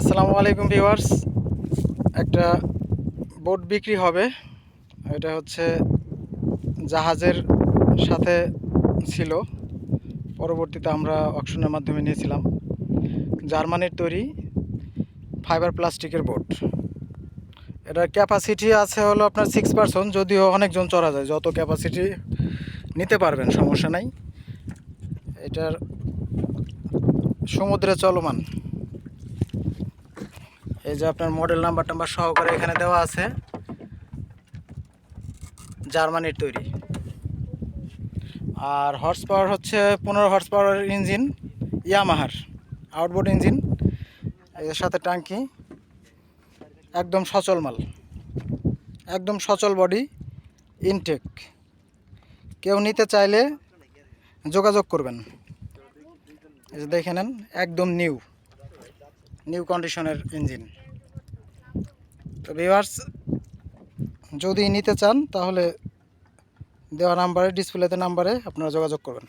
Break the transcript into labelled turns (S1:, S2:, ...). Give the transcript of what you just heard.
S1: আসসালামু আলাইকুম ভিউয়ার্স। একটা বোট বিক্রি হবে। এটা হচ্ছে জাহাজের সাথে ছিল। পরবর্তীতে আমরা অকশনের মাধ্যমে নিয়েছিলাম। জার্মানির তৈরি ফাইবার প্লাস্টিকের বোট। এটার ক্যাপাসিটি আছে হলো আপনার সিক্স পার্সন যদিও অনেকজন চড়া যায়। যত ক্যাপাসিটি নিতে পারবেন, সমস্যা নাই। এটার সমুদ্রে চলমান। এই যে আপনার মডেল নাম্বার টাম্বার সহকারে এখানে দেওয়া আছে। জার্মানির তৈরি। আর হর্স পাওয়ার হচ্ছে পনেরো হর্স পাওয়ার ইঞ্জিন ইয়ামাহার আউটবোর্ড ইঞ্জিন এর সাথে টাঙ্কি একদম সচল মাল। একদম সচল বডি ইনটেক কেউ নিতে চাইলে যোগাযোগ করবেন। দেখে নেন, একদম নিউ নিউ কন্ডিশনের ইঞ্জিন। তো ভিউয়ার্স যদি নিতে চান, তাহলে দেওয়া নাম্বারে ডিসপ্লেতে নাম্বারে আপনারা যোগাযোগ করবেন।